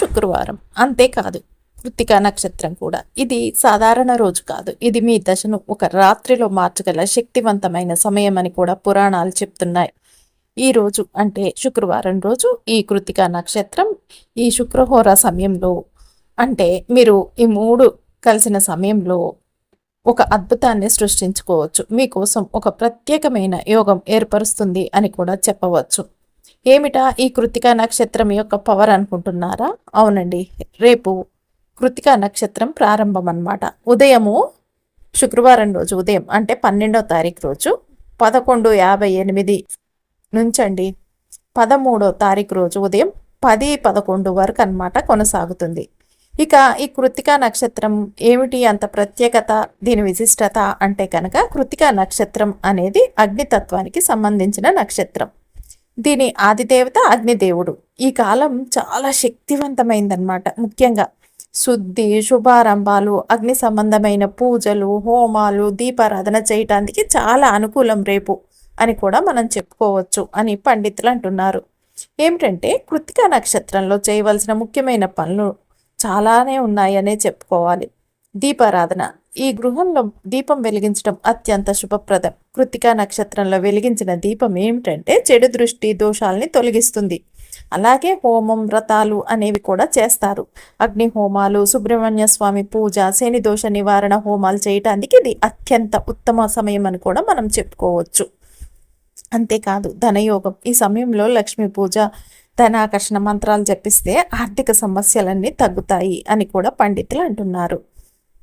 శుక్రవారం. అంతేకాదు కృత్తికా నక్షత్రం కూడా. ఇది సాధారణ రోజు కాదు. ఇది మీ దశను ఒక రాత్రిలో మార్చగల శక్తివంతమైన సమయం అని కూడా పురాణాలు చెప్తున్నాయి. ఈ రోజు అంటే శుక్రవారం రోజు ఈ కృత్తికా నక్షత్రం ఈ శుక్రహోర సమయంలో అంటే మీరు ఈ మూడు కలిసిన సమయంలో ఒక అద్భుతాన్ని సృష్టించుకోవచ్చు. మీకోసం ఒక ప్రత్యేకమైన యోగం ఏర్పరుస్తుంది అని కూడా చెప్పవచ్చు. ఏమిటా ఈ కృతికా నక్షత్రం యొక్క పవర్ అనుకుంటున్నారా? అవునండి రేపు కృతికా నక్షత్రం ప్రారంభం అన్నమాట ఉదయము శుక్రవారం రోజు ఉదయం అంటే పన్నెండవ తారీఖు రోజు పదకొండు యాభై ఎనిమిది నుంచండి పదమూడో తారీఖు రోజు ఉదయం పది పదకొండు వరకు అన్నమాట కొనసాగుతుంది. ఇక ఈ కృతికా నక్షత్రం ఏమిటి? అంత ప్రత్యేకత దీని విశిష్టత అంటే కనుక కృతికా నక్షత్రం అనేది అగ్నితత్వానికి సంబంధించిన నక్షత్రం. దీని ఆదిదేవత అగ్నిదేవుడు. ఈ కాలం చాలా శక్తివంతమైందనమాట ముఖ్యంగా శుద్ధి శుభారంభాలు అగ్ని సంబంధమైన పూజలు హోమాలు దీపారాధన చేయటానికి చాలా అనుకూలం రేపు అని కూడా మనం చెప్పుకోవచ్చు అని పండితులు అంటున్నారు. ఏమిటంటే కృతికా నక్షత్రంలో చేయవలసిన ముఖ్యమైన పనులు చాలానే ఉన్నాయనే చెప్పుకోవాలి. దీపారాధన. ఈ గృహంలో దీపం వెలిగించడం అత్యంత శుభప్రదం. కృతికా నక్షత్రంలో వెలిగించిన దీపం ఏమిటంటే చెడు దృష్టి దోషాలని తొలగిస్తుంది. అలాగే హోమం వ్రతాలు అనేవి కూడా చేస్తారు. అగ్ని హోమాలు సుబ్రహ్మణ్య స్వామి పూజ శని దోష నివారణ హోమాలు చేయటానికి ఇది అత్యంత ఉత్తమ సమయం అని కూడా మనం చెప్పుకోవచ్చు. అంతేకాదు ధనయోగం. ఈ సమయంలో లక్ష్మీ పూజ ధనాకర్షణ మంత్రాలు జపిస్తే ఆర్థిక సమస్యలన్నీ తగ్గుతాయి అని కూడా పండితులు అంటున్నారు.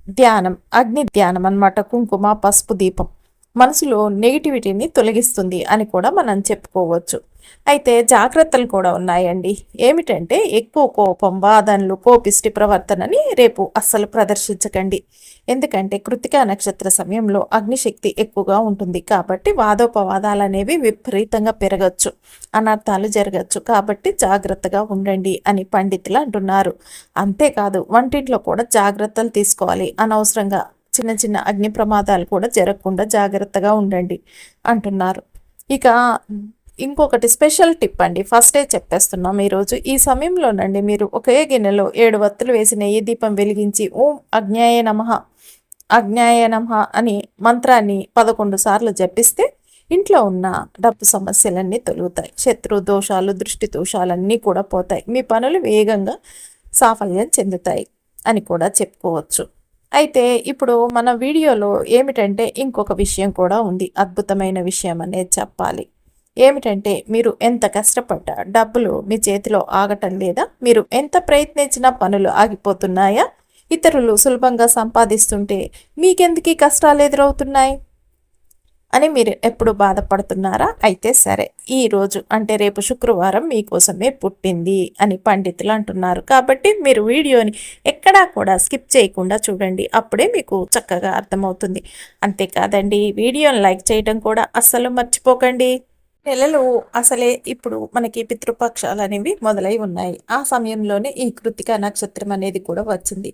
ధ్యానం అగ్ని ధ్యానం అన్నమాట కుంకుమ పసుపు దీపం. మనసులో నెగిటివిటీని తొలగిస్తుంది అని కూడా మనం చెప్పుకోవచ్చు. అయితే జాగ్రత్తలు కూడా ఉన్నాయండి. ఏమిటంటే ఎక్కువ కోపం వాదనలు కోపిష్టి ప్రవర్తనని రేపు అస్సలు ప్రదర్శించకండి. ఎందుకంటే కృతికా నక్షత్ర సమయంలో అగ్నిశక్తి ఎక్కువగా ఉంటుంది. కాబట్టి వాదోపవాదాలు అనేవి విపరీతంగా పెరగచ్చు. అనర్థాలు జరగచ్చు. కాబట్టి జాగ్రత్తగా ఉండండి అని పండితులు అంటున్నారు. అంతేకాదు వంటింట్లో కూడా జాగ్రత్తలు తీసుకోవాలి. అనవసరంగా చిన్న చిన్న అగ్ని ప్రమాదాలు కూడా జరగకుండా జాగ్రత్తగా ఉండండి అంటున్నారు. ఇక ఇంకొకటి స్పెషల్ టిప్ అండి. ఫస్టే చెప్పేస్తున్నాం ఈరోజు. ఈ సమయంలోనండి మీరు ఒకే గిన్నెలో ఏడు వత్తులు వేసి నెయ్యి దీపం వెలిగించి ఓం అజ్ఞాయ నమ అజ్ఞాయ నమ అని మంత్రాన్ని పదకొండు సార్లు జపిస్తే ఇంట్లో ఉన్న డబ్బు సమస్యలన్నీ తొలుగుతాయి. శత్రు దోషాలు దృష్టి దోషాలన్నీ కూడా పోతాయి. మీ పనులు వేగంగా సాఫల్యం చెందుతాయి అని కూడా చెప్పుకోవచ్చు. అయితే ఇప్పుడు మన వీడియోలో ఏమిటంటే ఇంకొక విషయం కూడా ఉంది. అద్భుతమైన విషయం అనేది చెప్పాలి. ఏమిటంటే మీరు ఎంత కష్టపడ్డా డబ్బులు మీ చేతిలో ఆగటం లేదా మీరు ఎంత ప్రయత్నించినా పనులు ఆగిపోతున్నాయా? ఇతరులు సులభంగా సంపాదిస్తుంటే మీకెందుకు కష్టాలు ఎదురవుతున్నాయి? అని మీరు ఎప్పుడు బాధపడుతున్నారా? అయితే సరే ఈ రోజు అంటే రేపు శుక్రవారం మీకోసమే పుట్టింది అని పండితులు అంటున్నారు. కాబట్టి మీరు వీడియోని ఎక్కడా కూడా స్కిప్ చేయకుండా చూడండి. అప్పుడే మీకు చక్కగా అర్థమవుతుంది. అంతేకాదండి వీడియోని లైక్ చేయడం కూడా అస్సలు మర్చిపోకండి. నెలలు అసలే ఇప్పుడు మనకి పితృపక్షాలు అనేవి మొదలై ఉన్నాయి. ఆ సమయంలోనే ఈ కృతిక నక్షత్రం అనేది కూడా వచ్చింది.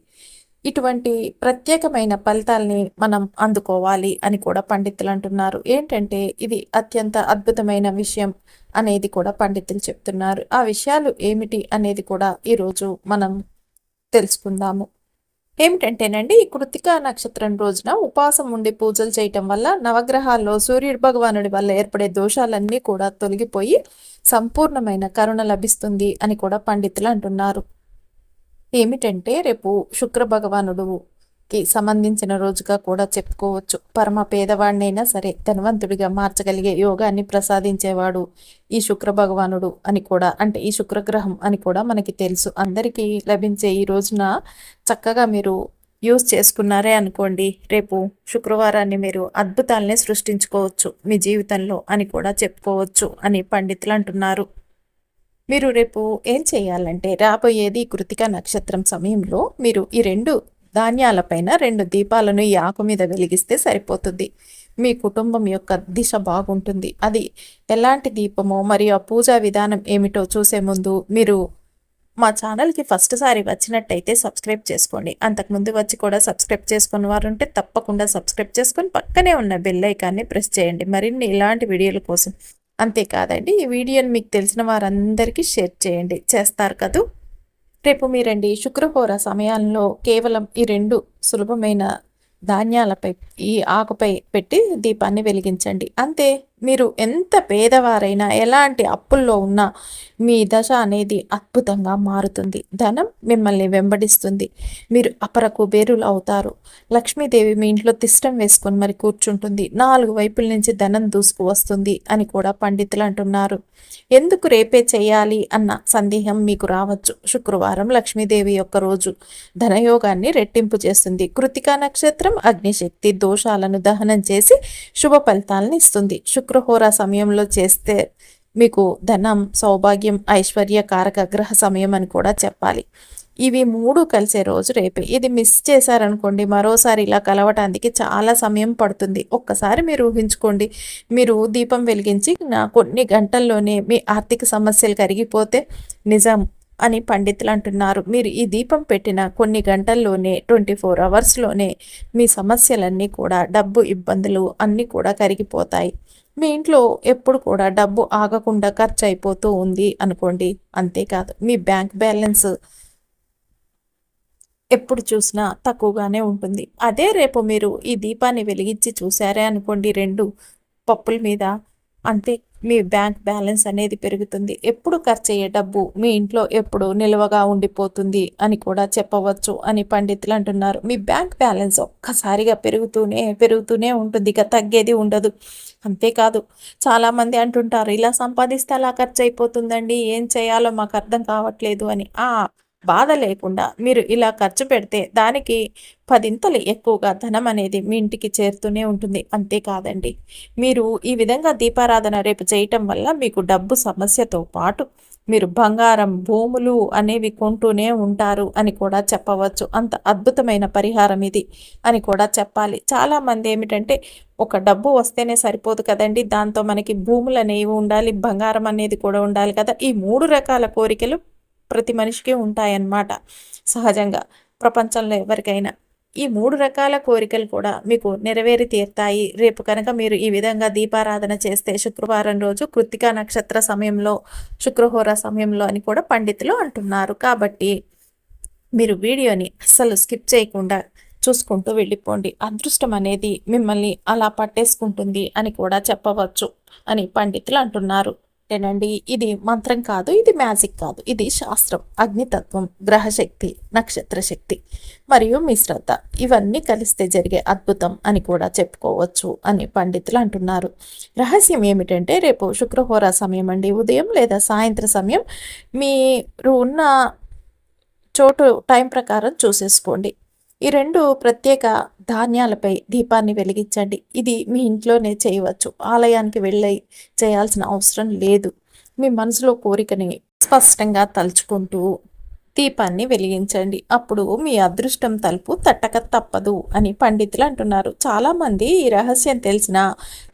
ఇటువంటి ప్రత్యేకమైన ఫలితాల్ని మనం అందుకోవాలి అని కూడా పండితులు అంటున్నారు. ఏంటంటే ఇది అత్యంత అద్భుతమైన విషయం అనేది కూడా పండితులు చెప్తున్నారు. ఆ విషయాలు ఏమిటి అనేది కూడా ఈరోజు మనం తెలుసుకుందాము. ఏమిటంటేనండి ఈ కృతికా నక్షత్రం రోజున ఉపవాసం ఉండి పూజలు చేయటం వల్ల నవగ్రహాల్లో సూర్యుడు భగవానుడి వల్ల ఏర్పడే దోషాలన్నీ కూడా తొలగిపోయి సంపూర్ణమైన కరుణ లభిస్తుంది అని కూడా పండితులు అంటున్నారు. ఏమిటంటే రేపు శుక్ర భగవానుడు కి సంబంధించిన రోజుగా కూడా చెప్పుకోవచ్చు. పరమ పేదవాడినైనా సరే ధనవంతుడిగా మార్చగలిగే యోగాన్ని ప్రసాదించేవాడు ఈ శుక్ర భగవానుడు అని కూడా. అంటే ఈ శుక్రగ్రహం అని కూడా మనకి తెలుసు. అందరికీ లభించే ఈ రోజున చక్కగా మీరు యూజ్ చేసుకున్నారే అనుకోండి. రేపు శుక్రవారాన్ని మీరు అద్భుతాలనే సృష్టించుకోవచ్చు. మీ జీవితంలో అని కూడా చెప్పుకోవచ్చు అని పండితులు అంటున్నారు. మీరు రేపు ఏం చేయాలంటే రాబోయేది కృతిక నక్షత్రం సమయంలో మీరు ఈ రెండు ధాన్యాలపైన రెండు దీపాలను ఈ ఆకు మీద వెలిగిస్తే సరిపోతుంది. మీ కుటుంబం యొక్క దిశ బాగుంటుంది. అది ఎలాంటి దీపమో మరియు ఆ పూజా విధానం ఏమిటో చూసే ముందు మీరు మా ఛానల్కి ఫస్ట్ సారి వచ్చినట్టయితే సబ్స్క్రైబ్ చేసుకోండి. అంతకుముందు వచ్చి కూడా సబ్స్క్రైబ్ చేసుకున్న వారు ఉంటే తప్పకుండా సబ్స్క్రైబ్ చేసుకొని పక్కనే ఉన్న బెల్ ఐకాన్ని ప్రెస్ చేయండి. మరిన్ని ఇలాంటి వీడియోల కోసం అంతేకాదండి ఈ వీడియోని మీకు తెలిసిన వారందరికీ షేర్ చేయండి. చేస్తారు కదూ? రేపు మీరండి శుక్రహోర సమయాల్లో కేవలం ఈ రెండు సులభమైన ధాన్యాలపై ఈ ఆకుపై పెట్టి దీపాన్ని వెలిగించండి. అంతే. మీరు ఎంత పేదవారైనా ఎలాంటి అప్పుల్లో ఉన్నా మీ దశ అనేది అద్భుతంగా మారుతుంది. ధనం మిమ్మల్ని వెంబడిస్తుంది. మీరు అపర కుబేరులు అవుతారు. లక్ష్మీదేవి మీ ఇంట్లో తిష్టం వేసుకొని మరి కూర్చుంటుంది. నాలుగు వైపుల నుంచి ధనం దూసుకు వస్తుంది అని కూడా పండితులు అంటున్నారు. ఎందుకు రేపే చేయాలి అన్న సందేహం మీకు రావచ్చు. శుక్రవారం లక్ష్మీదేవి యొక్క రోజు ధనయోగాన్ని రెట్టింపు చేస్తుంది. కృతికా నక్షత్రం అగ్నిశక్తి దోషాలను దహనం చేసి శుభ ఫలితాలను ఇస్తుంది. శుక్రహోర సమయంలో చేస్తే మీకు ధనం సౌభాగ్యం ఐశ్వర్య కారక గ్రహ సమయం అని కూడా చెప్పాలి. ఇవి మూడు కలిసే రోజు రేపే. ఇది మిస్ చేశారనుకోండి మరోసారి ఇలా కలవటానికి చాలా సమయం పడుతుంది. ఒక్కసారి మీరు ఊహించుకోండి మీరు దీపం వెలిగించి నా కొన్ని గంటల్లోనే మీ ఆర్థిక సమస్యలు కరిగిపోతే నిజం అని పండితులు అంటున్నారు. మీరు ఈ దీపం పెట్టిన కొన్ని గంటల్లోనే ట్వంటీ ఫోర్ అవర్స్లోనే మీ సమస్యలన్నీ కూడా డబ్బు ఇబ్బందులు అన్నీ కూడా కరిగిపోతాయి. మీ ఇంట్లో ఎప్పుడు కూడా డబ్బు ఆగకుండా ఖర్చు అయిపోతూ ఉంది అనుకోండి. అంతేకాదు మీ బ్యాంక్ బ్యాలెన్స్ ఎప్పుడు చూసినా తక్కువగానే ఉంటుంది. అదే రేపు మీరు ఈ దీపాన్ని వెలిగించి చూసారే అనుకోండి రెండు పప్పుల మీద. అంతే మీ బ్యాంక్ బ్యాలెన్స్ అనేది పెరుగుతుంది. ఎప్పుడు ఖర్చు అయ్యే డబ్బు మీ ఇంట్లో ఎప్పుడు నిల్వగా ఉండిపోతుంది అని కూడా చెప్పవచ్చు అని పండితులు అంటున్నారు. మీ బ్యాంక్ బ్యాలెన్స్ ఒక్కసారిగా పెరుగుతూనే పెరుగుతూనే ఉంటుంది. ఇక తగ్గేది ఉండదు. అంతేకాదు చాలామంది అంటుంటారు ఇలా సంపాదిస్తే అలా ఖర్చు అయిపోతుందండి ఏం చేయాలో మాకు అర్థం కావట్లేదు అని. ఆ బాధ లేకుండా మీరు ఇలా ఖర్చు పెడితే దానికి పదింతలు ఎక్కువగా ధనం అనేది మీ ఇంటికి చేరుతూనే ఉంటుంది. అంతేకాదండి మీరు ఈ విధంగా దీపారాధన రేపు చేయటం వల్ల మీకు డబ్బు సమస్యతో పాటు మీరు బంగారం భూములు అనేవి కొంటూనే ఉంటారు అని కూడా చెప్పవచ్చు. అంత అద్భుతమైన పరిహారం ఇది అని కూడా చెప్పాలి. చాలామంది ఏమిటంటే ఒక డబ్బు వస్తేనే సరిపోదు కదండి. దాంతో మనకి భూములు అనేవి ఉండాలి బంగారం అనేది కూడా ఉండాలి కదా. ఈ మూడు రకాల కోరికలు ప్రతి మనిషికి ఉంటాయన్నమాట సహజంగా. ప్రపంచంలో ఎవరికైనా. ఈ మూడు రకాల కోరికలు కూడా మీకు నెరవేరి తీరుతాయి. రేపు కనుక మీరు ఈ విధంగా దీపారాధన చేస్తే శుక్రవారం రోజు కృత్తికా నక్షత్ర సమయంలో శుక్రహోర సమయంలో అని కూడా పండితులు అంటున్నారు. కాబట్టి మీరు వీడియోని అస్సలు స్కిప్ చేయకుండా చూసుకుంటూ వెళ్ళిపోండి. అదృష్టం అనేది మిమ్మల్ని అలా పట్టేసుకుంటుంది అని కూడా చెప్పవచ్చు అని పండితులు అంటున్నారు. ఏనండి ఇది మంత్రం కాదు ఇది మ్యాజిక్ కాదు. ఇది శాస్త్రం అగ్నితత్వం గ్రహశక్తి నక్షత్ర శక్తి మరియు మీ శ్రద్ధ. ఇవన్నీ కలిస్తే జరిగే అద్భుతం అని కూడా చెప్పుకోవచ్చు అని పండితులు అంటున్నారు. రహస్యం ఏమిటంటే రేపు శుక్రహోర సమయం అండి. ఉదయం లేదా సాయంత్ర సమయం మీరు ఉన్న చోటు టైం ప్రకారం చూసేసుకోండి. ఈ రెండు ప్రత్యేక ధాన్యాలపై దీపాన్ని వెలిగించండి. ఇది మీ ఇంట్లోనే చేయవచ్చు. ఆలయానికి వెళ్ళి చేయాల్సిన అవసరం లేదు. మీ మనసులో కోరికని స్పష్టంగా తలుచుకుంటూ దీపాన్ని వెలిగించండి. అప్పుడు మీ అదృష్టం తలుపు తట్టక తప్పదు అని పండితులు అంటున్నారు. చాలామంది ఈ రహస్యం తెలిసిన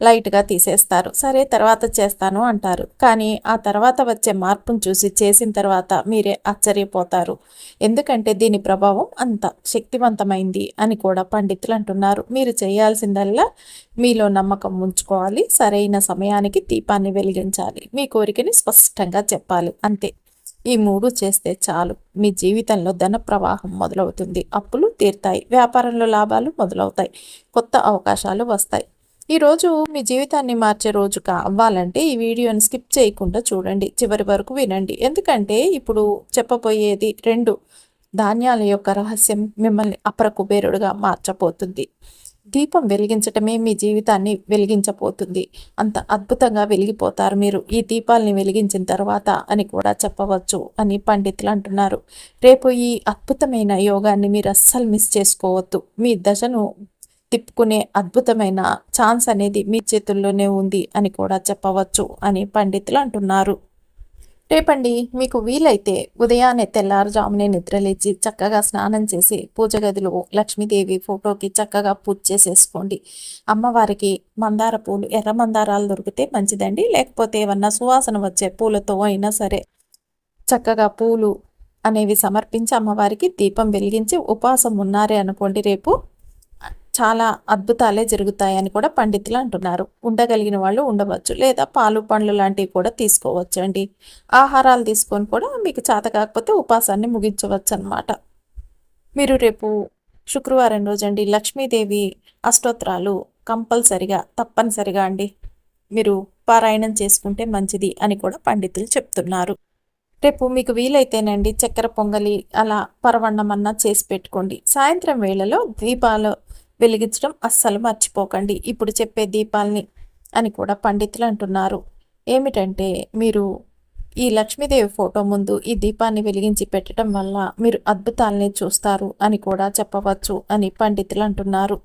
లైట్గా తీసేస్తారు. సరే తర్వాత చేస్తాను అంటారు. కానీ ఆ తర్వాత వచ్చే మార్పును చూసి చేసిన తర్వాత మీరే ఆశ్చర్యపోతారు. ఎందుకంటే దీని ప్రభావం అంత శక్తివంతమైంది అని కూడా పండితులు అంటున్నారు. మీరు చేయాల్సిందల్లా మీలో నమ్మకం ఉంచుకోవాలి. సరైన సమయానికి దీపాన్ని వెలిగించాలి. మీ కోరికని స్పష్టంగా చెప్పాలి. అంతే. ఈ మూడు చేస్తే చాలు. మీ జీవితంలో ధన ప్రవాహం మొదలవుతుంది. అప్పులు తీరుతాయి. వ్యాపారంలో లాభాలు మొదలవుతాయి. కొత్త అవకాశాలు వస్తాయి. ఈరోజు మీ జీవితాన్ని మార్చే రోజు కావాలంటే ఈ వీడియోని స్కిప్ చేయకుండా చూడండి. చివరి వరకు వినండి. ఎందుకంటే ఇప్పుడు చెప్పబోయేది రెండు. ధాన్యాల యొక్క రహస్యం మిమ్మల్ని అపర కుబేరుడుగా మార్చబోతుంది. దీపం వెలిగించటమే మీ జీవితాన్ని వెలిగించబోతుంది. అంత అద్భుతంగా వెలిగిపోతారు మీరు. ఈ దీపాల్ని వెలిగించిన తర్వాత అని కూడా చెప్పవచ్చు అని పండితులు అంటున్నారు. రేపు ఈ అద్భుతమైన యోగాన్ని మీరు అస్సలు మిస్ చేసుకోవద్దు. మీ దశను తిప్పుకునే అద్భుతమైన ఛాన్స్ అనేది మీ చేతుల్లోనే ఉంది అని కూడా చెప్పవచ్చు అని పండితులు అంటున్నారు. రేపండి. మీకు వీలైతే ఉదయాన్నే తెల్లారుజామునే నిద్రలేచి చక్కగా స్నానం చేసి పూజ గదిలో లక్ష్మీదేవి ఫోటోకి చక్కగా పూజ చేసేసుకోండి. అమ్మవారికి మందార పూలు ఎర్ర మందారాలు దొరికితే మంచిదండి. లేకపోతే ఏమన్నా సువాసన వచ్చే పూలతో అయినా సరే చక్కగా పూలు అనేవి సమర్పించి అమ్మవారికి దీపం వెలిగించి ఉపవాసం ఉన్నారే అనుకోండి రేపు. చాలా అద్భుతాలే జరుగుతాయని కూడా పండితులు అంటున్నారు. ఉండగలిగిన వాళ్ళు ఉండవచ్చు లేదా పాలు పండ్లు లాంటివి కూడా తీసుకోవచ్చు అండి ఆహారాలు తీసుకొని కూడా మీకు చేత కాకపోతే ఉపాసాన్ని ముగించవచ్చు అనమాట మీరు రేపు శుక్రవారం రోజండి లక్ష్మీదేవి అష్టోత్తరాలు కంపల్సరిగా తప్పనిసరిగా అండి. మీరు పారాయణం చేసుకుంటే మంచిది అని కూడా పండితులు చెప్తున్నారు. రేపు మీకు వీలైతేనండి చక్కెర పొంగలి అలా పరవన్నం అన్నా చేసి పెట్టుకోండి. సాయంత్రం వేళలో దీపాలు వెలిగించడం అస్సలు మర్చిపోకండి. ఇప్పుడు చెప్పే దీపాల్ని అని కూడా పండితులు అంటున్నారు. ఏమిటంటే మీరు ఈ లక్ష్మీదేవి ఫోటో ముందు ఈ దీపాన్ని వెలిగించి పెట్టడం వల్ల మీరు అద్భుతాలని చూస్తారు అని కూడా చెప్పవచ్చు అని పండితులు అంటున్నారు.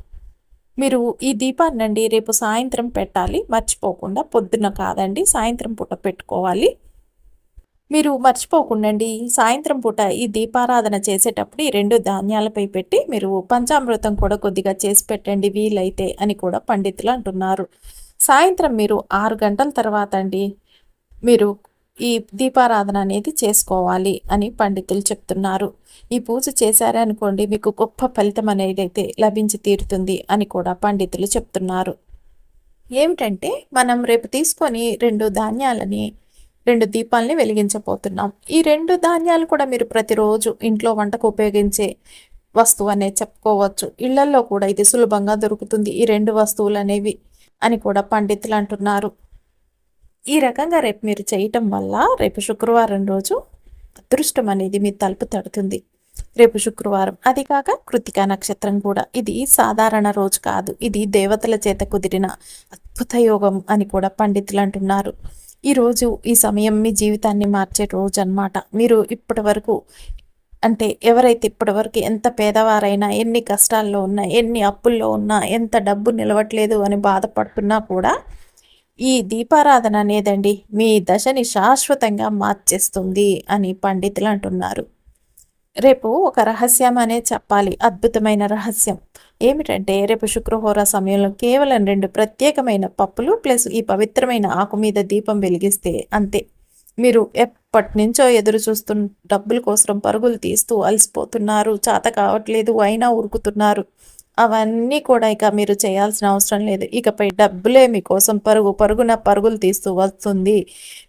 మీరు ఈ దీపాన్నండి రేపు సాయంత్రం పెట్టాలి. మర్చిపోకుండా పొద్దున కాదండి సాయంత్రం పూట పెట్టుకోవాలి. మీరు మర్చిపోకుండండి. సాయంత్రం పూట ఈ దీపారాధన చేసేటప్పుడు ఈ రెండు ధాన్యాలపై పెట్టి మీరు పంచామృతం కూడా కొద్దిగా చేసి పెట్టండి. వీలైతే అని కూడా పండితులు అంటున్నారు. సాయంత్రం మీరు ఆరు గంటల తర్వాత అండి మీరు ఈ దీపారాధన అనేది చేసుకోవాలి అని పండితులు చెప్తున్నారు. ఈ పూజ చేశారే అనుకోండి మీకు గొప్ప ఫలితం అనేది అయితే లభించి తీరుతుంది అని కూడా పండితులు చెప్తున్నారు. ఏమిటంటే మనం రేపు తీసుకొని రెండు ధాన్యాలని రెండు దీపాలని వెలిగించబోతున్నాం. ఈ రెండు ధాన్యాలు కూడా మీరు ప్రతిరోజు ఇంట్లో వంటకు ఉపయోగించే వస్తువు అనేది చెప్పుకోవచ్చు. ఇళ్ళల్లో కూడా ఇది సులభంగా దొరుకుతుంది. ఈ రెండు వస్తువులు అనేవి అని కూడా పండితులు అంటున్నారు. ఈ రకంగా రేపు మీరు చేయటం వల్ల రేపు శుక్రవారం రోజు అదృష్టం అనేది మీ తలుపు తడుతుంది. రేపు శుక్రవారం. అది కాక కృతికా నక్షత్రం కూడా. ఇది సాధారణ రోజు కాదు. ఇది దేవతల చేత కుదిరిన అద్భుత యోగం అని కూడా పండితులు అంటున్నారు. ఈరోజు ఈ సమయం మీ జీవితాన్ని మార్చే రోజు అనమాట మీరు ఇప్పటి వరకు అంటే ఎవరైతే ఇప్పటివరకు ఎంత పేదవారైనా ఎన్ని కష్టాల్లో ఉన్నా ఎన్ని అప్పుల్లో ఉన్నా ఎంత డబ్బు నిలవట్లేదు అని బాధపడుతున్నా కూడా ఈ దీపారాధన అనేదండి మీ దశని శాశ్వతంగా మార్చేస్తుంది అని పండితులు అంటున్నారు. రేపు ఒక రహస్యం అనే చెప్పాలి. అద్భుతమైన రహస్యం. ఏమిటంటే రేపు శుక్రహోర సమయంలో కేవలం రెండు ప్రత్యేకమైన పప్పులు ప్లస్ ఈ పవిత్రమైన ఆకు మీద దీపం వెలిగిస్తే అంతే. మీరు ఎప్పటి నుంచో ఎదురు చూస్తున్న డబ్బుల కోసం పరుగులు తీస్తూ అలసిపోతున్నారు. చేత కావట్లేదు అయినా ఉరుకుతున్నారు. అవన్నీ కూడా ఇక మీరు చేయాల్సిన అవసరం లేదు. ఇకపై డబ్బులే మీకోసం పరుగు పరుగున పరుగులు తీస్తూ వస్తుంది.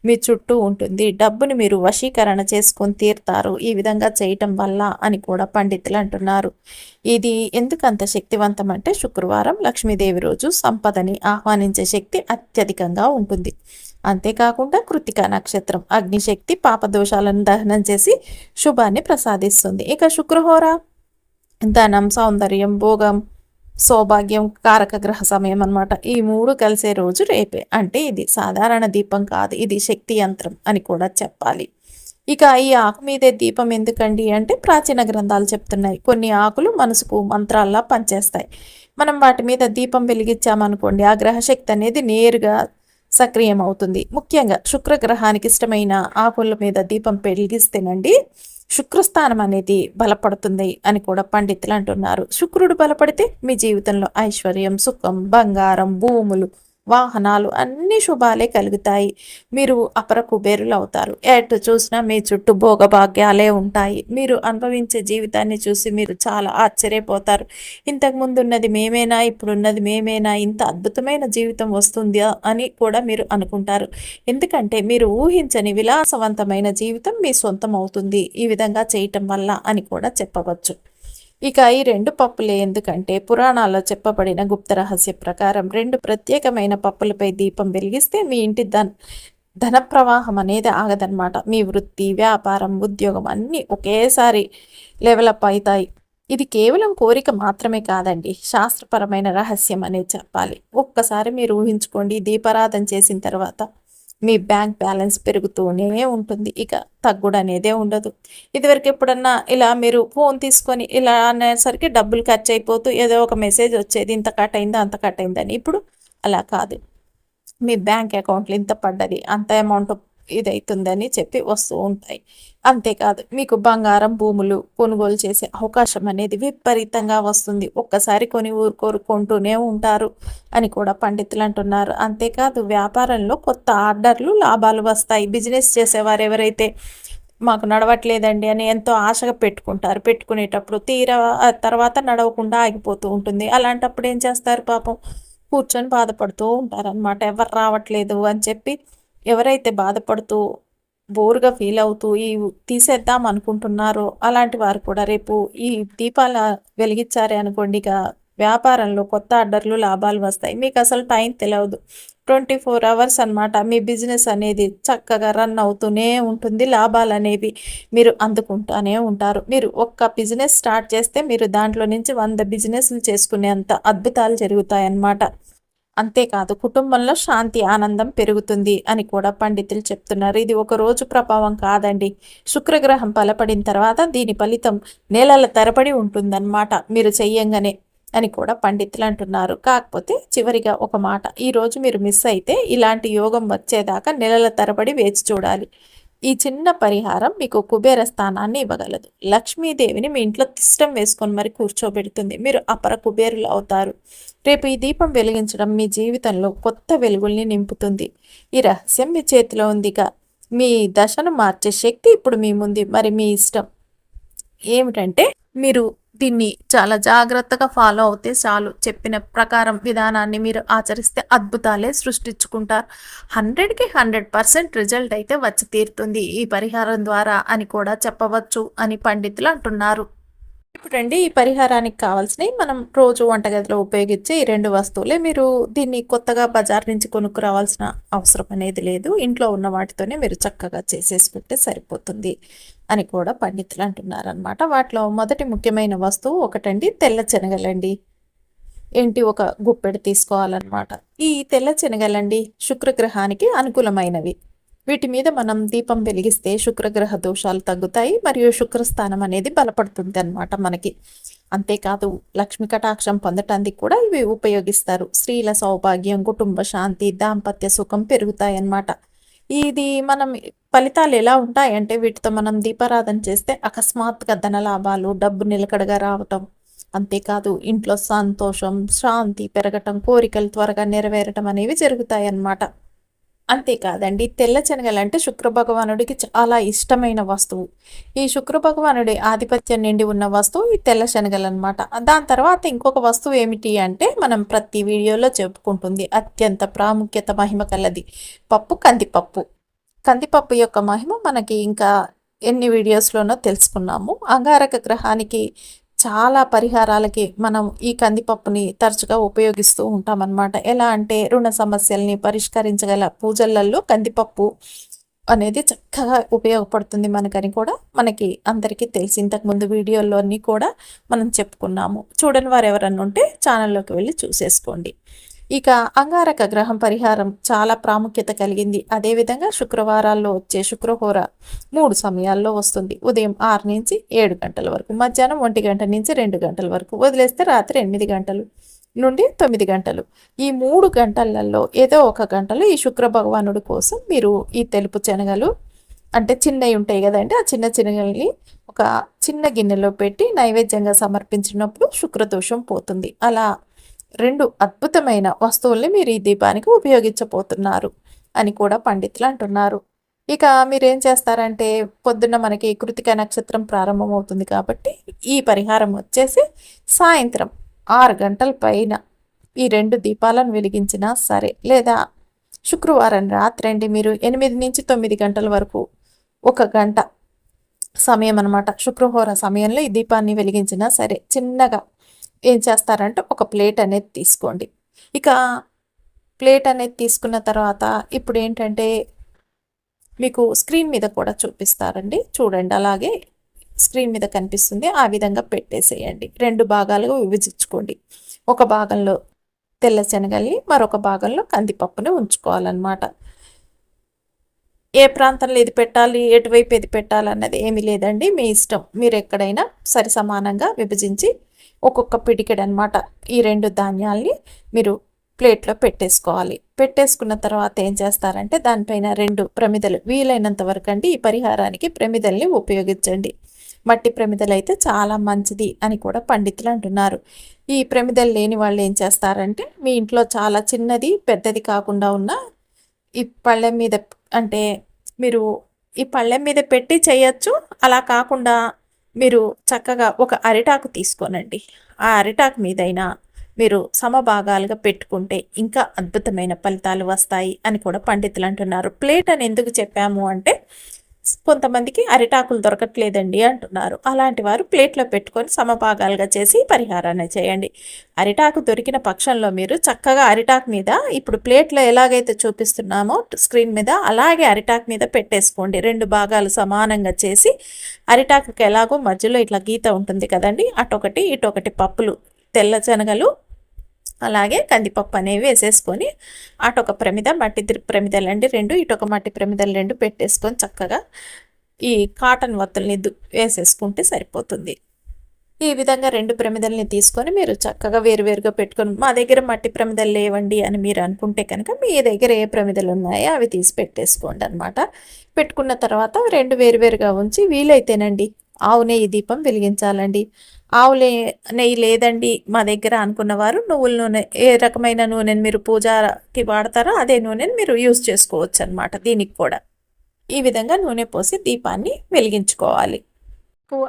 మీ చుట్టూ ఉంటుంది. డబ్బుని మీరు వశీకరణ చేసుకొని తీరుతారు. ఈ విధంగా చేయటం వల్ల అని కూడా పండితులు అంటున్నారు. ఇది ఎందుకంత శక్తివంతం అంటే శుక్రవారం లక్ష్మీదేవి రోజు సంపదని ఆహ్వానించే శక్తి అత్యధికంగా ఉంటుంది. అంతేకాకుండా కృతిక నక్షత్రం అగ్నిశక్తి పాపదోషాలను దహనం చేసి శుభాన్ని ప్రసాదిస్తుంది. ఇక శుక్రహోర ధనం సౌందర్యం భోగం సౌభాగ్యం కారక గ్రహ సమయం అనమాట ఈ మూడు కలిసే రోజు రేపే. అంటే ఇది సాధారణ దీపం కాదు. ఇది శక్తి యంత్రం అని కూడా చెప్పాలి. ఇక ఈ ఆకు మీదే దీపం ఎందుకండి అంటే ప్రాచీన గ్రంథాలు చెప్తున్నాయి. కొన్ని ఆకులు మనసుకు మంత్రాల్లా పనిచేస్తాయి. మనం వాటి మీద దీపం వెలిగించామనుకోండి ఆ గ్రహశక్తి అనేది నేరుగా సక్రియం అవుతుంది. ముఖ్యంగా శుక్రగ్రహానికి ఇష్టమైన ఆకుల మీద దీపం వెలిగిస్తేనండి శుక్రస్థానం అనేది బలపడుతుంది అని కూడా పండితులు అంటున్నారు. శుక్రుడు బలపడితే మీ జీవితంలో ఐశ్వర్యం సుఖం బంగారం భూములు వాహనాలు అన్ని శుభాలే కలుగుతాయి. మీరు అపర కుబేరులు అవుతారు. ఎటు చూసినా మీ చుట్టూ భోగభాగ్యాలే ఉంటాయి. మీరు అనుభవించే జీవితాన్ని చూసి మీరు చాలా ఆశ్చర్యపోతారు. ఇంతకు ముందు ఉన్నది మేమేనా? ఇప్పుడున్నది మేమేనా? ఇంత అద్భుతమైన జీవితం వస్తుందా? అని కూడా మీరు అనుకుంటారు. ఎందుకంటే మీరు ఊహించని విలాసవంతమైన జీవితం మీ సొంతం అవుతుంది. ఈ విధంగా చేయటం వల్ల అని కూడా చెప్పవచ్చు. ఇక ఈ రెండు పప్పులే ఎందుకంటే పురాణాల్లో చెప్పబడిన గుప్త రహస్య ప్రకారం రెండు ప్రత్యేకమైన పప్పులపై దీపం వెలిగిస్తే మీ ఇంటి ధన ధన ప్రవాహం అనేది ఆగదనమాట మీ వృత్తి వ్యాపారం ఉద్యోగం అన్నీ ఒకేసారి లెవలప్ అవుతాయి ఇది కేవలం కోరిక మాత్రమే కాదండి. శాస్త్రపరమైన రహస్యం అనేది చెప్పాలి. ఒక్కసారి మీరు ఊహించుకోండి దీపారాధన చేసిన తర్వాత మీ బ్యాంక్ బ్యాలెన్స్ పెరుగుతూనే ఉంటుంది. ఇక తగ్గుడు అనేదే ఉండదు. ఇదివరకు ఎప్పుడన్నా ఇలా మీరు ఫోన్ తీసుకొని ఇలా అనేసరికి డబ్బులు ఖర్చు అయిపోతూ ఏదో ఒక మెసేజ్ వచ్చేది ఇంత కట్ అయిందా అంత కట్ అయిందని ఇప్పుడు అలా కాదు. మీ బ్యాంక్ అకౌంట్లో ఇంత పడ్డది అంత అమౌంట్ ఇదైతుందని చెప్పి వస్తూ ఉంటాయి. అంతేకాదు మీకు బంగారం భూములు కొనుగోలు చేసే అవకాశం అనేది విపరీతంగా వస్తుంది. ఒక్కసారి కొని ఊరుకోరు కొంటూనే ఉంటారు అని కూడా పండితులు అంటున్నారు. అంతేకాదు వ్యాపారంలో కొత్త ఆర్డర్లు లాభాలు వస్తాయి. బిజినెస్ చేసేవారు ఎవరైతే మాకు నడవట్లేదండి అని ఎంతో ఆశగా పెట్టుకుంటారు. పెట్టుకునేటప్పుడు తీరా తర్వాత నడవకుండా ఆగిపోతూ ఉంటుంది. అలాంటప్పుడు ఏం చేస్తారు పాపం? కూర్చొని బాధపడుతూ ఉంటారనమాట ఎవరు రావట్లేదు అని చెప్పి ఎవరైతే బాధపడుతూ బోరుగా ఫీల్ అవుతూ ఈ తీసేద్దాం అనుకుంటున్నారో అలాంటి వారు కూడా రేపు ఈ దీపాల వెలిగించారే అనుకోండి ఇక వ్యాపారంలో కొత్త ఆర్డర్లు లాభాలు వస్తాయి. మీకు అసలు టైం తెలియదు ట్వంటీ ఫోర్ అవర్స్ అనమాట మీ బిజినెస్ అనేది చక్కగా రన్ అవుతూనే ఉంటుంది. లాభాలు అనేవి మీరు అందుకుంటూనే ఉంటారు. మీరు ఒక్క బిజినెస్ స్టార్ట్ చేస్తే మీరు దాంట్లో నుంచి వంద బిజినెస్లు చేసుకునేంత అద్భుతాలు జరుగుతాయన్నమాట. అంతేకాదు కుటుంబంలో శాంతి ఆనందం పెరుగుతుంది అని కూడా పండితులు చెప్తున్నారు. ఇది ఒక రోజు ప్రభావం కాదండి. శుక్రగ్రహం బలపడిన తర్వాత దీని ఫలితం నెలల తరబడి ఉంటుందన్నమాట. మీరు చెయ్యంగానే అని కూడా పండితులు అంటున్నారు. కాకపోతే చివరిగా ఒక మాట. ఈరోజు మీరు మిస్ అయితే ఇలాంటి యోగం వచ్చేదాకా నెలల తరబడి వేచి చూడాలి. ఈ చిన్న పరిహారం మీకు కుబేర స్థానాన్ని ఇవ్వగలదు. లక్ష్మీదేవిని మీ ఇంట్లో తిష్టం వేసుకొని మరి కూర్చోబెడుతుంది. మీరు అపర కుబేరులు అవుతారు. రేపు ఈ దీపం వెలిగించడం మీ జీవితంలో కొత్త వెలుగుల్ని నింపుతుంది. ఈ రహస్యం మీ చేతిలో ఉందిగా. మీ దశను మార్చే శక్తి ఇప్పుడు మీ ముందు మరి మీ ఇష్టం. ఏమిటంటే మీరు దీన్ని చాలా జాగ్రత్తగా ఫాలో అవుతే చాలు. చెప్పిన ప్రకారం విధానాన్ని మీరు ఆచరిస్తే అద్భుతాలే సృష్టించుకుంటారు. హండ్రెడ్కి హండ్రెడ్ పర్సెంట్ రిజల్ట్ అయితే వచ్చి తీరుతుంది. ఈ పరిహారం ద్వారా అని కూడా చెప్పవచ్చు అని పండితులు అంటున్నారు. ఇప్పుడండి ఈ పరిహారానికి కావాల్సినవి మనం రోజు వంటగదిలో ఉపయోగించే ఈ రెండు వస్తువులే. మీరు దీన్ని కొత్తగా బజార్ నుంచి కొనుక్కురావాల్సిన అవసరం అనేది లేదు. ఇంట్లో ఉన్న వాటితోనే మీరు చక్కగా చేసేసి పెట్టే సరిపోతుంది అని కూడా పండితులు అంటున్నారనమాట వాటిలో మొదటి ముఖ్యమైన వస్తువు ఒకటండి తెల్ల శనగలండి. ఏంటి? ఒక గుప్పెడు తీసుకోవాలన్నమాట. ఈ తెల్ల శనగలండి శుక్రగ్రహానికి అనుకూలమైనవి. వీటి మీద మనం దీపం వెలిగిస్తే శుక్రగ్రహ దోషాలు తగ్గుతాయి మరియు శుక్రస్థానం అనేది బలపడుతుంది అనమాట మనకి. అంతేకాదు లక్ష్మి కటాక్షం పొందటానికి కూడా ఇవి ఉపయోగిస్తారు. స్త్రీల సౌభాగ్యం కుటుంబ శాంతి దాంపత్య సుఖం పెరుగుతాయి అన్నమాట ఇది మనం ఫలితాలు ఎలా ఉంటాయంటే వీటితో మనం దీపారాధన చేస్తే అకస్మాత్తుగా ధన లాభాలు డబ్బు నిలకడగా రావటం అంతేకాదు ఇంట్లో సంతోషం శాంతి పెరగటం కోరికలు త్వరగా నెరవేరటం అనేవి జరుగుతాయి అన్నమాట అంతేకాదండి తెల్ల శనగలంటే అంటే శుక్ర భగవానుడికి చాలా ఇష్టమైన వస్తువు. ఈ శుక్ర భగవానుడి ఆధిపత్యం నిండి ఉన్న వస్తువు ఈ తెల్ల శనగలు అనమాట దాని తర్వాత ఇంకొక వస్తువు ఏమిటి అంటే మనం ప్రతి వీడియోలో చెప్పుకుంటుంది. అత్యంత ప్రాముఖ్యత మహిమ కలది పప్పు కందిపప్పు. కందిపప్పు యొక్క మహిమ మనకి ఇంకా ఎన్ని వీడియోస్లోనో తెలుసుకున్నాము. అంగారక గ్రహానికి చాలా పరిహారాలకి మనం ఈ కందిపప్పుని తరచుగా ఉపయోగిస్తూ ఉంటామన్నమాట. ఎలా అంటే రుణ సమస్యల్ని పరిష్కరించగల పూజలలో కందిపప్పు అనేది చక్కగా ఉపయోగపడుతుంది మనకని కూడా మనకి అందరికీ తెలిసి. ఇంతకుముందు వీడియోలోని కూడా మనం చెప్పుకున్నాము. చూడని వారు ఎవరన్నా ఉంటే ఛానల్లోకి వెళ్ళి చూసేసుకోండి. ఇక అంగారక గ్రహం పరిహారం చాలా ప్రాముఖ్యత కలిగింది. అదేవిధంగా శుక్రవారాల్లో వచ్చే శుక్రహోర మూడు సమయాల్లో వస్తుంది. ఉదయం ఆరు నుంచి ఏడు గంటల వరకు మధ్యాహ్నం ఒంటి గంట నుంచి రెండు గంటల వరకు వదిలేస్తే రాత్రి ఎనిమిది గంటలు నుండి తొమ్మిది గంటలు. ఈ మూడు గంటలలో ఏదో ఒక గంటలో ఈ శుక్ర భగవానుడి కోసం మీరు ఈ తెలుపు శనగలు అంటే చిన్నవి ఉంటాయి కదండి ఆ చిన్న శనగల్ని ఒక చిన్న గిన్నెలో పెట్టి నైవేద్యంగా సమర్పించినప్పుడు శుక్రదోషం పోతుంది. అలా రెండు అద్భుతమైన వస్తువుల్ని మీరు ఈ దీపానికి ఉపయోగించబోతున్నారు అని కూడా పండితులు అంటున్నారు. ఇక మీరేం చేస్తారంటే పొద్దున్న మనకి కృతిక నక్షత్రం ప్రారంభమవుతుంది కాబట్టి ఈ పరిహారం వచ్చేసి సాయంత్రం ఆరు గంటల పైన ఈ రెండు దీపాలను వెలిగించినా సరే లేదా శుక్రవారం రాత్రి అండి మీరు ఎనిమిది నుంచి తొమ్మిది గంటల వరకు ఒక గంట సమయం అనమాట శుక్రహోర సమయంలో ఈ దీపాన్ని వెలిగించినా సరే చిన్నగా ఏం చేస్తారంటే ఒక ప్లేట్ అనేది తీసుకోండి. ఇక ప్లేట్ అనేది తీసుకున్న తర్వాత ఇప్పుడు ఏంటంటే మీకు స్క్రీన్ మీద కూడా చూపిస్తారండి. చూడండి అలాగే స్క్రీన్ మీద కనిపిస్తుంది. ఆ విధంగా పెట్టేసేయండి. రెండు భాగాలుగా విభజించుకోండి. ఒక భాగంలో తెల్ల శనగల్ని మరొక భాగంలో కందిపప్పుని ఉంచుకోవాలన్నమాట. ఏ ప్రాంతంలో ఇది పెట్టాలి ఎటువైపు ఇది పెట్టాలన్నది ఏమీ లేదండి. మీ ఇష్టం. మీరు ఎక్కడైనా సరి సమానంగా విభజించి ఒక్కొక్క పిడికెడు అనమాట ఈ రెండు ధాన్యాల్ని మీరు ప్లేట్లో పెట్టేసుకోవాలి. పెట్టేసుకున్న తర్వాత ఏం చేస్తారంటే దానిపైన రెండు ప్రమిదలు వీలైనంత వరకు అండి ఈ పరిహారానికి ప్రమిదల్ని ఉపయోగించండి. మట్టి ప్రమిదలు అయితే చాలా మంచిది అని కూడా పండితులు అంటున్నారు. ఈ ప్రమిదలు లేని వాళ్ళు ఏం చేస్తారంటే మీ ఇంట్లో చాలా చిన్నది పెద్దది కాకుండా ఉన్న ఈ పళ్ళెం మీద అంటే మీరు ఈ పళ్ళెం మీద పెట్టి చేయొచ్చు. అలా కాకుండా మీరు చక్కగా ఒక అరిటాకు తీసుకోనండి. ఆ అరిటాకు మీదైనా మీరు సమభాగాలుగా పెట్టుకుంటే ఇంకా అద్భుతమైన ఫలితాలు వస్తాయి అని కూడా పండితులు అంటున్నారు. ప్లేట్ అని ఎందుకు చెప్పాము అంటే కొంతమందికి అరిటాకులు దొరకట్లేదండి అంటున్నారు. అలాంటి వారు ప్లేట్లో పెట్టుకొని సమభాగాలుగా చేసి పరిహారాన్ని చేయండి. అరిటాకు దొరికిన పక్షంలో మీరు చక్కగా అరిటాకు మీద ఇప్పుడు ప్లేట్లో ఎలాగైతే చూపిస్తున్నామో స్క్రీన్ మీద అలాగే అరిటాకు మీద పెట్టేసుకోండి. రెండు భాగాలు సమానంగా చేసి అరిటాకుకి ఎలాగో మధ్యలో ఇట్లా గీత ఉంటుంది కదండి. అటొకటి ఇటొకటి పప్పులు తెల్ల శనగలు అలాగే కందిపప్పు అనేవి వేసేసుకొని అటొక ప్రమిద మట్టి ప్రమిదలండి రెండు ఇటొక మట్టి ప్రమిదలు రెండు పెట్టేసుకొని చక్కగా ఈ కాటన్ వత్తుల్ని వేసేసుకుంటే సరిపోతుంది. ఈ విధంగా రెండు ప్రమిదల్ని తీసుకొని మీరు చక్కగా వేరువేరుగా పెట్టుకొని మా దగ్గర మట్టి ప్రమిదలు లేవండి అని మీరు అనుకుంటే కనుక మీ దగ్గర ఏ ప్రమిదలు ఉన్నాయో అవి తీసి పెట్టేసుకోండి అనమాట పెట్టుకున్న తర్వాత రెండు వేరువేరుగా ఉంచి వీలైతేనండి ఆవు నెయ్యి దీపం వెలిగించాలండి. ఆవు నెయ్యి లేదండి మా దగ్గర అనుకున్నవారు నువ్వుల నూనె ఏ రకమైన నూనెని మీరు పూజకి వాడతారో అదే నూనెని మీరు యూజ్ చేసుకోవచ్చు అనమాట దీనికి కూడా. ఈ విధంగా నూనె పోసి దీపాన్ని వెలిగించుకోవాలి.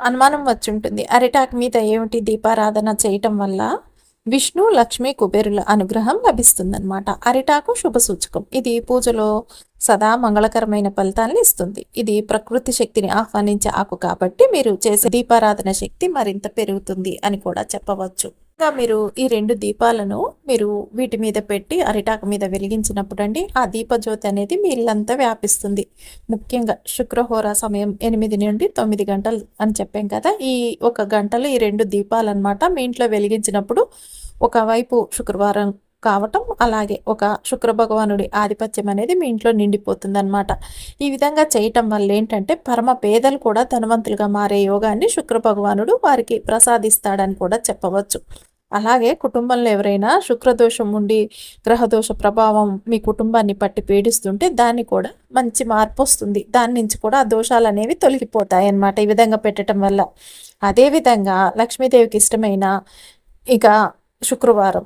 అనుమానం వచ్చి ఉంటుంది అరిటాక్ మీద ఏమిటి దీపారాధన చేయటం వల్ల విష్ణు లక్ష్మి కుబేరుల అనుగ్రహం లభిస్తుందన్నమాట. అరిటాకు శుభ సూచకం ఇది పూజలో సదా మంగళకరమైన ఫలితాలను ఇస్తుంది. ఇది ప్రకృతి శక్తిని ఆహ్వానించే ఆకు కాబట్టి మీరు చేసే దీపారాధన శక్తి మరింత పెరుగుతుంది అని కూడా చెప్పవచ్చు. ఇంకా మీరు ఈ రెండు దీపాలను మీరు వీటి మీద పెట్టి అరిటాకు మీద వెలిగించినప్పుడు అండి ఆ దీపజ్యోతి అనేది మీ ఇల్లంతా వ్యాపిస్తుంది. ముఖ్యంగా శుక్రహోర సమయం ఎనిమిది నుండి తొమ్మిది గంటలు అని చెప్పాం కదా ఈ ఒక గంటలు ఈ రెండు దీపాలు అనమాట మీ ఇంట్లో వెలిగించినప్పుడు ఒకవైపు శుక్రవారం కావటం అలాగే ఒక శుక్ర భగవానుడి ఆధిపత్యం అనేది మీ ఇంట్లో నిండిపోతుందనమాట ఈ విధంగా చేయటం వల్ల ఏంటంటే పరమ పేదలు కూడా ధనవంతులుగా మారే యోగాన్ని శుక్ర భగవానుడు వారికి ప్రసాదిస్తాడని కూడా చెప్పవచ్చు. అలాగే కుటుంబంలో ఎవరైనా శుక్రదోషం ఉండి గ్రహదోష ప్రభావం మీ కుటుంబాన్ని పట్టి పీడిస్తుంటే దాన్ని కూడా మంచి మార్పు వస్తుంది. దాని నుంచి కూడా ఆ దోషాలు అనేవి తొలగిపోతాయి అన్నమాట ఈ విధంగా పెట్టడం వల్ల. అదేవిధంగా లక్ష్మీదేవికి ఇష్టమైన ఇక శుక్రవారం.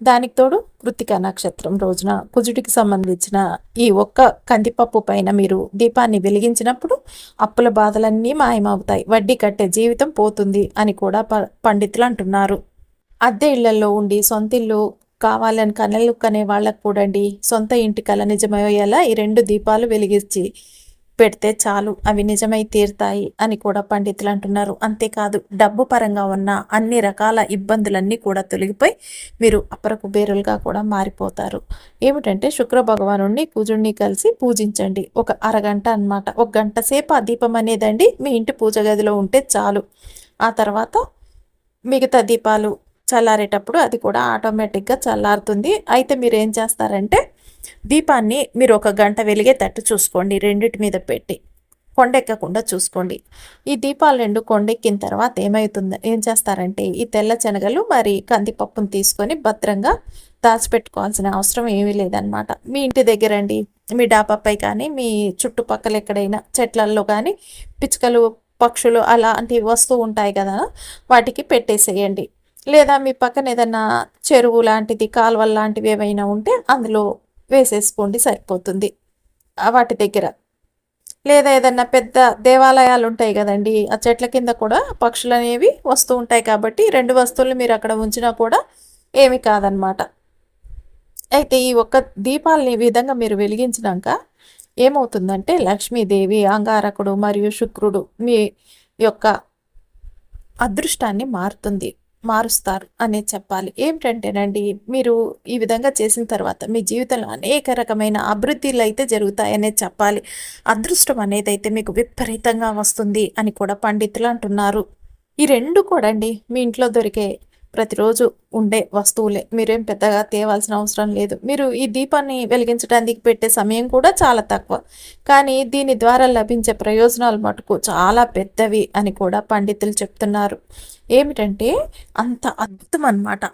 దానికి తోడు కృతిక నక్షత్రం రోజున కుజుడికి సంబంధించిన ఈ ఒక్క కందిపప్పు పైన మీరు దీపాన్ని వెలిగించినప్పుడు అప్పుల బాధలన్నీ మాయమవుతాయి. వడ్డీ కట్టే జీవితం పోతుంది అని కూడా పండితులు అంటున్నారు. అద్దె ఇళ్ళలో ఉండి సొంత ఇల్లు కావాలని కనలు కనే వాళ్ళకు కూడండి. సొంత ఇంటి కల నిజమయ్యేలా ఈ రెండు దీపాలు వెలిగించి పెడితే చాలు అవి నిజమై తీరుతాయి అని కూడా పండితులు అంటున్నారు. అంతేకాదు డబ్బు పరంగా ఉన్న అన్ని రకాల ఇబ్బందులన్నీ కూడా తొలగిపోయి మీరు అపర కుబేరులుగా కూడా మారిపోతారు. ఏమిటంటే శుక్ర భగవానుడిని కుజుడిని కలిసి పూజించండి. ఒక అరగంట అనమాట ఒక గంట సేపు ఆ దీపం అనేదండి మీ ఇంటి పూజ గదిలో ఉంటే చాలు. ఆ తర్వాత మిగతా దీపాలు చల్లారేటప్పుడు అది కూడా ఆటోమేటిక్గా చల్లారుతుంది. అయితే మీరు ఏం చేస్తారంటే దీపాన్ని మీరు ఒక గంట వెలిగేటట్టు చూసుకోండి రెండింటి మీద పెట్టి. కొండెక్కకుండా చూసుకోండి. ఈ దీపాలు రెండు కొండెక్కిన తర్వాత ఏమవుతుంది ఏం చేస్తారంటే ఈ తెల్ల శనగలు మరి కందిపప్పును తీసుకొని భద్రంగా దాచిపెట్టుకోవాల్సిన అవసరం ఏమీ లేదనమాట మీ ఇంటి దగ్గర అండి మీ డాబాపై కానీ మీ చుట్టుపక్కల ఎక్కడైనా చెట్లల్లో కానీ పిచ్చుకలు పక్షులు అలాంటివి వస్తూ ఉంటాయి కదా వాటికి పెట్టేసేయండి. లేదా మీ పక్కన ఏదైనా చెరువు లాంటిది కాల్వల్ లాంటివి ఏవైనా ఉంటే అందులో వేసేసుకోండి సరిపోతుంది. వాటి దగ్గర. లేదా ఏదన్నా పెద్ద దేవాలయాలు ఉంటాయి కదండి ఆ చెట్ల కింద కూడా పక్షులు అనేవి వస్తూ ఉంటాయి కాబట్టి రెండు వస్తువులు మీరు అక్కడ ఉంచినా కూడా ఏమి కాదనమాట. అయితే ఈ ఒక్క దీపాలని ఈ విధంగా మీరు వెలిగించినాక ఏమవుతుందంటే లక్ష్మీదేవి అంగారకుడు మరియు శుక్రుడు మీ యొక్క అదృష్టాన్ని మారుతుంది. మారుస్తారు అనే చెప్పాలి. ఏమిటంటేనండి మీరు ఈ విధంగా చేసిన తర్వాత మీ జీవితంలో అనేక రకమైన అభివృద్ధిలు అయితే జరుగుతాయనే చెప్పాలి. అదృష్టం అనేది అయితే మీకు విపరీతంగా వస్తుంది అని కూడా పండితులు అంటున్నారు. ఈ రెండు కూడా అండి మీ ఇంట్లో దొరికే ప్రతిరోజు ఉండే వస్తువులే. మీరేం పెద్దగా తేవాల్సిన అవసరం లేదు. మీరు ఈ దీపాన్ని వెలిగించడానికి పెట్టే సమయం కూడా చాలా తక్కువ. కానీ దీని ద్వారా లభించే ప్రయోజనాలు మటుకు చాలా పెద్దవి అని కూడా పండితులు చెప్తున్నారు. ఏమిటంటే అంత అద్భుతం అన్నమాట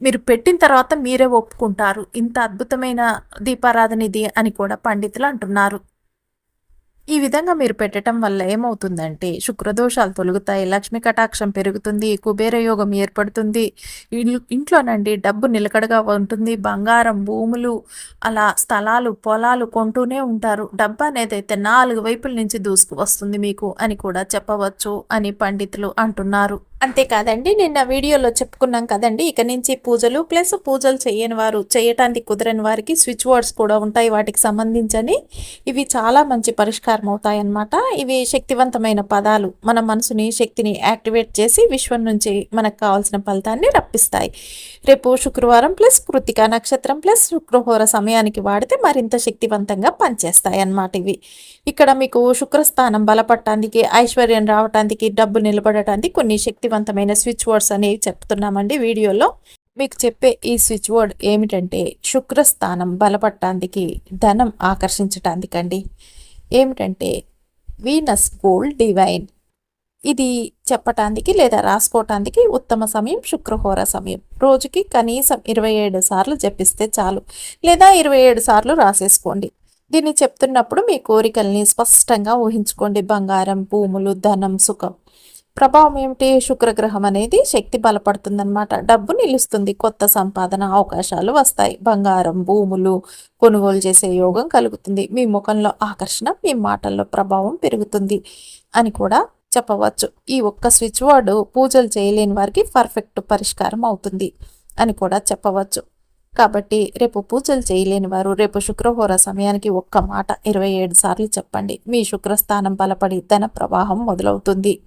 మీరు పెట్టిన తర్వాత మీరే ఒప్పుకుంటారు. ఇంత అద్భుతమైన దీపారాధన ఇది అని కూడా పండితులు అంటున్నారు. ఈ విధంగా మీరు పెట్టడం వల్ల ఏమవుతుందంటే శుక్రదోషాలు తొలుగుతాయి లక్ష్మీ కటాక్షం పెరుగుతుంది కుబేర యోగం ఏర్పడుతుంది ఇంట్లోనండి డబ్బు నిలకడగా ఉంటుంది బంగారం భూములు అలా స్థలాలు పొలాలు కొంటూనే ఉంటారు. డబ్బు అనేది అయితే నాలుగు వైపుల నుంచి దూసుకు వస్తుంది మీకు అని కూడా చెప్పవచ్చు అని పండితులు అంటున్నారు. అంతేకాదండి నిన్న వీడియోలో చెప్పుకున్నాం కదండి ఇక నుంచి పూజలు ప్లస్ పూజలు చేయని వారు చేయటానికి కుదరని వారికి స్విచ్ వర్డ్స్ కూడా ఉంటాయి వాటికి సంబంధించని. ఇవి చాలా మంచి పరిష్కారం అవుతాయి అన్నమాట ఇవి శక్తివంతమైన పదాలు. మన మనసుని శక్తిని యాక్టివేట్ చేసి విశ్వం నుంచి మనకు కావాల్సిన ఫలితాన్ని రప్పిస్తాయి. రేపు శుక్రవారం ప్లస్ కృతిక నక్షత్రం ప్లస్ శుక్రహోర సమయానికి వాడితే మరింత శక్తివంతంగా పనిచేస్తాయి అన్నమాట ఇవి. ఇక్కడ మీకు శుక్రస్థానం బలపడటానికి ఐశ్వర్యం రావటానికి డబ్బు నిలబడటానికి కొన్ని శక్తి శక్తివంతమైన స్విచ్ వర్డ్స్ అనేవి చెప్తున్నామండి వీడియోలో. మీకు చెప్పే ఈ స్విచ్ వర్డ్ ఏమిటంటే శుక్రస్థానం బలపడటానికి ధనం ఆకర్షించటానికండి. ఏమిటంటే వీనస్ గోల్డ్ డివైన్ ఇది చెప్పటానికి లేదా రాసుకోవటానికి ఉత్తమ సమయం శుక్రహోర సమయం. రోజుకి కనీసం ఇరవై ఏడు సార్లు జపిస్తే చాలు. లేదా ఇరవై ఏడు సార్లు రాసేసుకోండి. దీన్ని చెప్తున్నప్పుడు మీ కోరికల్ని స్పష్టంగా ఊహించుకోండి. బంగారం భూములు ధనం సుఖం. ప్రభావం ఏమిటి? శుక్రగ్రహం అనేది శక్తి బలపడుతుందన్నమాట. డబ్బు నిలుస్తుంది. కొత్త సంపాదన అవకాశాలు వస్తాయి. బంగారం భూములు కొనుగోలు చేసే యోగం కలుగుతుంది. మీ ముఖంలో ఆకర్షణ మీ మాటల్లో ప్రభావం పెరుగుతుంది అని కూడా చెప్పవచ్చు. ఈ ఒక్క స్విచ్ వర్డ్ పూజలు చేయలేని వారికి పర్ఫెక్ట్ పరిష్కారం అవుతుంది అని కూడా చెప్పవచ్చు. కాబట్టి రేపు పూజలు చేయలేని వారు రేపు శుక్రహోర సమయానికి ఒక్క మాట ఇరవై ఏడు సార్లు చెప్పండి. మీ శుక్రస్థానం బలపడి ధన ప్రవాహం మొదలవుతుంది.